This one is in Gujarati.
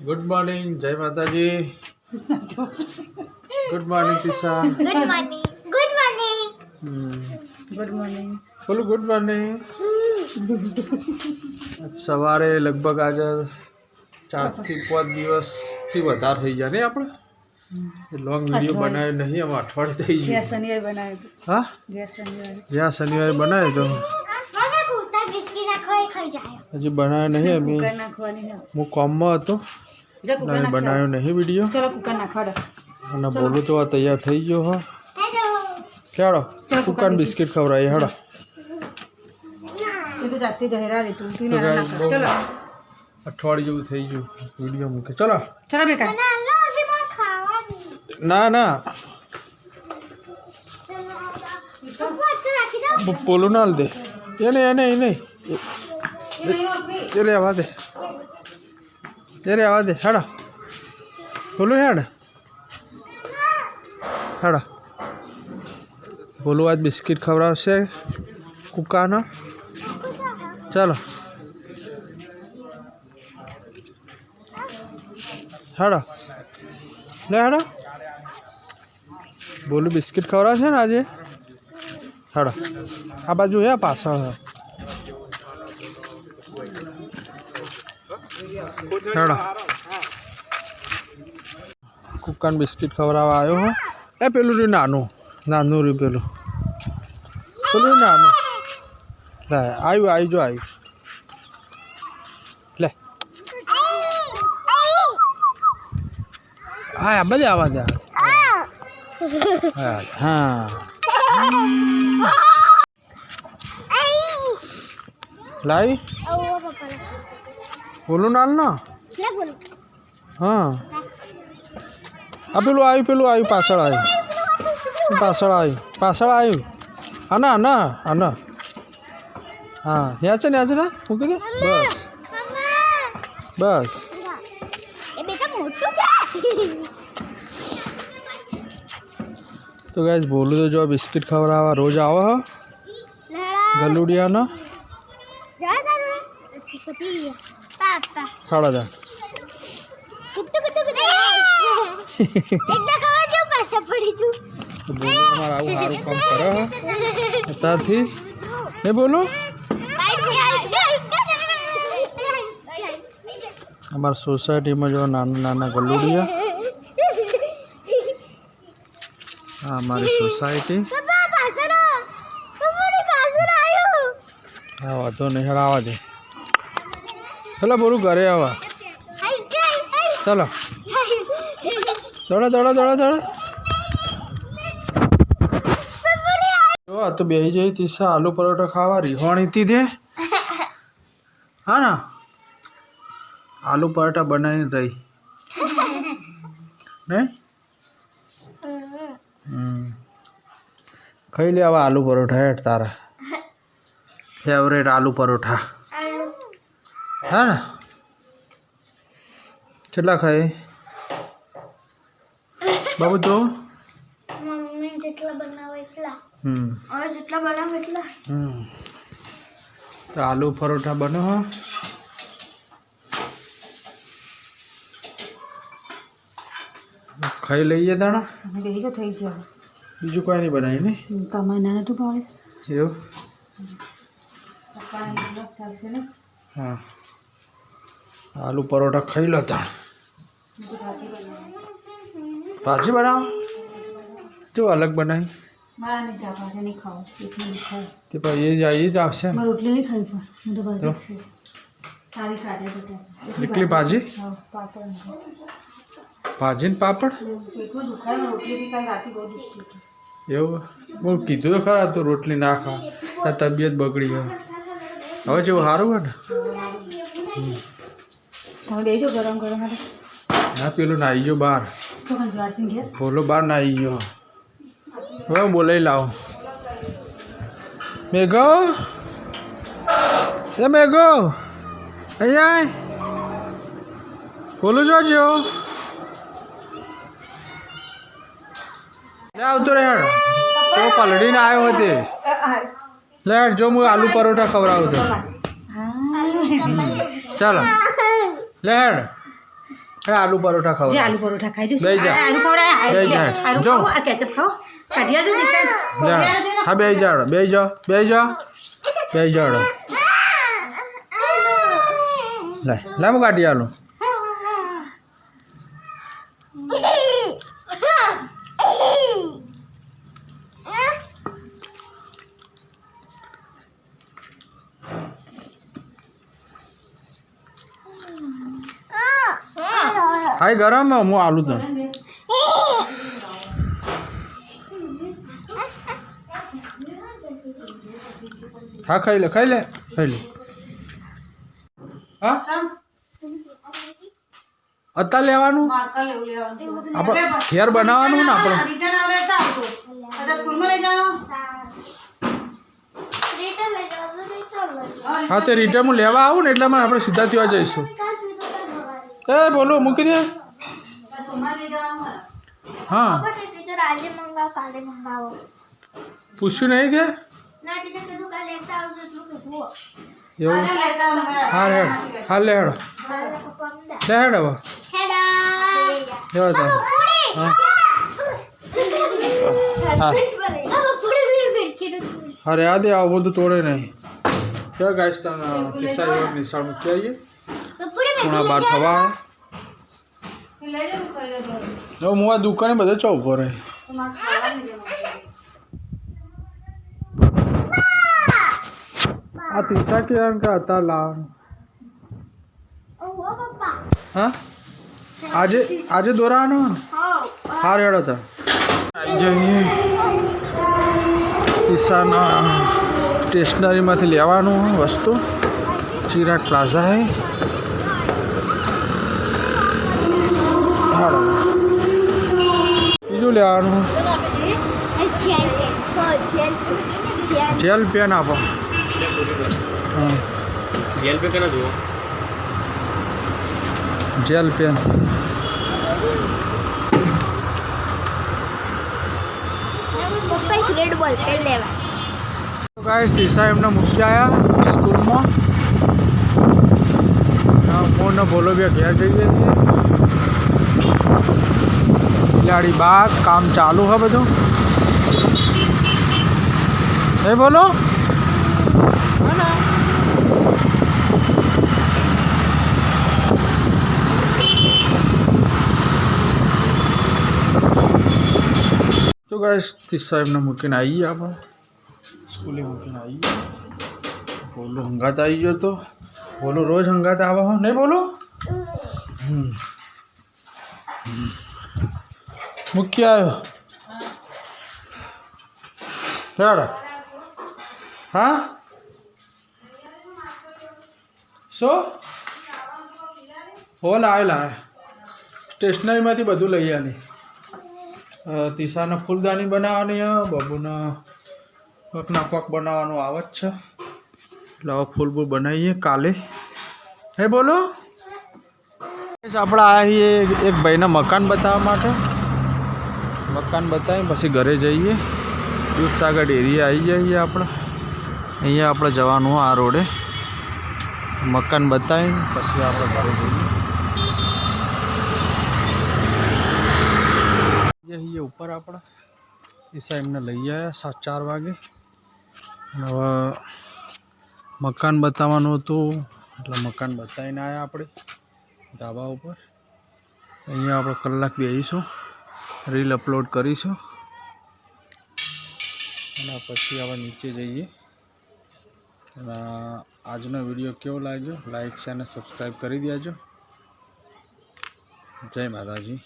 ગુડ મોર્નિંગ જય Mataji good morning Tisha good morning good morning good morning બોલો ગુડ મોર્નિંગ સવારે લગભગ આજે ચારથી પાંચ દિવસથી વધારે થઈ જાય ને આપણે? લોંગ વીડિયો બનાવ્યો નહીં અમે અઠવાડિયે થઈ જ્યાં ગયું શનિવારે બનાવ્યું હા? જ્યાં શનિવારે. જ્યાં શનિવારે બનાવ્યો તો મને કૂતા બિસ્કિટ નાખો એ ખાઈ જાય. હજી બનાવ્યો નહીં અમે કુકર નાખવાની છે. હું કોમમાં હતો. જા કુકર અને નાખવા બનાવ્યો નહીં વીડિયો ચલો કુકર નાખવાડો. અને બોલું તો આ તૈયાર થઈ ગયો હા. હેલો. ચાલો ચાલ, કુકાન બિસ્કિટ ખવડાવીએ હેડો. એ તો જાતે જહેરા રે તું તું તો ના guys, નાખ. બહુ ચલો. અઠવાડિયું જેવું થઈ ગયું વીડિયો મૂકે. ચલો. ચલો બેકા ના લો હજી મને ખાવાની. ના ના. ઉપર તો રાખી દો બ- પોલું ના દે એને એને એ નહીં. એ આવા દે એ રહેવા દે હેડો બોલું હેડ હાડા બોલું આજ બિસ્કિટ ખવડાવશે કુકાના ચાલો હેડો લે હાડા બોલું બિસ્કિટ ખવડાવશે ને આજે હાડા આ બાજુ હે પાછળ કુકાન બિસ્કિટ ખવડાવવા આવ્યો હો. એ પેલું રહ્યું નાનું. નાનું રહ્યું પેલું. પેલું નાનું. લે આવ્યું આવી જો આવ્યું લે. હા બધે આવા. દે હા. લાવી. બોલું નાલ ના લે બોલ હા આ પેલું આવ્યું પેલું આવ્યું પાછળ આવ્યું પાછળ આવ્યું પાછળ આવ્યું હા ના ના હા ના હા ન્યા છે ન્યા છે ને મૂકી દે બસ બસ એ બેટા મોટું છે તો ગાઈસ બોલું તો જો દા ખવડાવવા રોજ આવો હો લડા ગલુડિયાનો જા તારે પતી ગયા પાપા ખાડા જા કુત્તુ કુત્તુ કુત્તુ એકદા ખવા જો પાછા પડી તું. તો બોલું આવું સારું કામ કરે અત્યારથી એ બોલું. અમારા સોસાયટીમાં જો નાના નાના ગલુડિયા. આ અમારી સોસાયટી. હા વાંધો નહીં હેડ આવા દે. ચલો બોલું ઘરે આવા. ચલો. દોડો દોડો દોડો દોડો જો, આ તો બેસી જઈ તીસા આલુ પરોઠા ખાવા, રીહોણી તી દે. હા ના. આલુ પરોઠા બનાવીને રહી. ને? ખાઈ લે આવા આલુ પરોઠા હેઠ તારા. ફેવરેટ આલુ પરોઠા. હા. ને કેટલા ખાય? બાબુ તો? મમ્મી જેટલા બનાવે એટલા. હમ. હવે જેટલા બનાવે એટલા. હમ. તો આલુ પરોઠા બનો હો. ખાઈ લઈએ દાણા? તો થઈ જાય બીજું કોઈ નહીં બનાવી ને તમારે ના નતું ભાવે. એવું? હા. આલુ પરોઠા ખાઈ લો તાણ હું તો ભાજી બનાવી ભાજી બનાવો જો અલગ બનાવી મારા નહીં ચા ભાજી નહીં ખાવું એટલી નહીં ખાવું તે પછી એ જ એ જ આવશે ને મારે રોટલી નહીં ખાવી પણ હું તો ભાજી તો? જ ખાઈ સારી ખાધે બેટા એકલી ભાજી હા પાપડ નહીં. ભાજી ને પાપડ એટલું દુખાય ને રોટલી બી કાંઈ રાતે બહુ દુખતું હતું એવું બહુ કીધું તો ખરા તું રોટલી ના ખા તાર તબિયત બગડી હોય હવે જેવું સારું હોય ને તમે બેજો ગરમ ગરમ હારે ના પેલું નાહી ગયો બહાર દ્વારથી બહાર નાઈ ગયો. હવે હું બોલાવી લાવો. મેઘો? એ મેઘો અહીંયા. બોલું જોજો લે આવતો રે હેડ. તો પલડીને આવ્યો હતી લે જો હું આલુ પરોઠા ખવડાવું તો ચાલો. લે હેડ. આલુ પરોઠા જે આલુ પરોઠા ખાઈ જો. આલુ ખવડાય બેહી આલુ જો. આ કેચઅપ ખાવ? કાઢિયા જો નીકળ હા બે જાડ. બે જો. બે જો. બે જાડ. લે. લે હું કાઢી આલું. ગરમ હું આલુ તને હા ખાઈ લે ખાઈ લે ખાઈ લે હા અત્યારે લેવાનું આપણે ઘેર બનાવવાનું ને આપણે આવે તો રિટર્ન. હા લેવા આવું ને એટલે આપણે સીધા ત્યાં જઈશું. એ બોલો મૂકી દે. હા. ટીચર આજે મંગાવો કાલે મંગાવો. પૂછ્યું નહીં કે? ના ટીચર કીધું કાલે લેતા આવજો એટલું કીધું એવું. હા હેડ હા લે હેડ લે હેડ. હવે હેડા લેવા હા. હા. અરે આ દે આવું બધું તોડે નહીં. ચાલ ગાઈસ તને ટીસા નિશાળ મૂકી આવીએ. પૂણા બાર થવા લેજો હું આ દુકાને બધે ચો ઊભો રહે. જ. આ ટીસા કે એમ કે હતા લાવવાનું. હા? આજે આજે દોરાવાનો હાર હેડો હતા આવી જઈએ ટીસાના સ્ટેશનરીમાંથી લેવાનું વસ્તુ. ચિરાટ પ્લાઝા હે હાડો બીજું લેવાનું? જેલ પેન આપો. જેલ પે કના જુઓ gel pen. Pen guys Disha એમને મૂક્યા આવ્યા સ્કૂલમાં. મોનો બોલો બે ઘેર જઈએ. છીએ બિલાડી બાગ કામ ચાલુ હે બધું એ બોલો હે ને? તો ગાઈસ દિશા એમને મૂકીને આવીએ આપણે સ્કૂલે મૂકીને આવી ગયો બોલો હંગાત આવી ગયો તો બોલો રોજ હંગાત આવા હો નહીં બોલો હમ. હમ. મૂકી આવ્યો. હેડ. હા? શું? હો લાવે લાવે સ્ટેશનરીમાંથી બધું લઈ આની. તીસાના ફૂલદાની બનાવવાની બબુના કોકના કોક બનાવવાનું આવે જ છે. એટલે હવે ફૂલ ફૂલ બનાવીએ કાલે. હે, બોલો. આપણે આવ્યા છીએ એક ભાઈને મકાન બતાવવા માટે. મકાન બતાવી પછી ઘરે જઈએ. દૂધસાગર એરિયા આવી જઈએ આપણે. અહીંયા આપણે જવાનું આ રોડે. મકાન બતાવી પછી આપણે ઘરે જઈએ. અહીંયા ઉપર આપણે. ઈસા એમને લઈ આવ્યા સાત ચાર વાગે. અને હવે મકાન બતાવવાનું હતું. એટલે મકાન બતાવીને આવ્યા આપણે ધાબા ઉપર. અહીંયા આપણે કલાક બેસીશું રીલ અપલોડ કરીશું. અને પછી આપણે નીચે જઈએ. આજનો વીડિયો કેવો લાગ્યો? લાઈક છે અને સબસ્ક્રાઈબ કરી દેજો. જય માતાજી.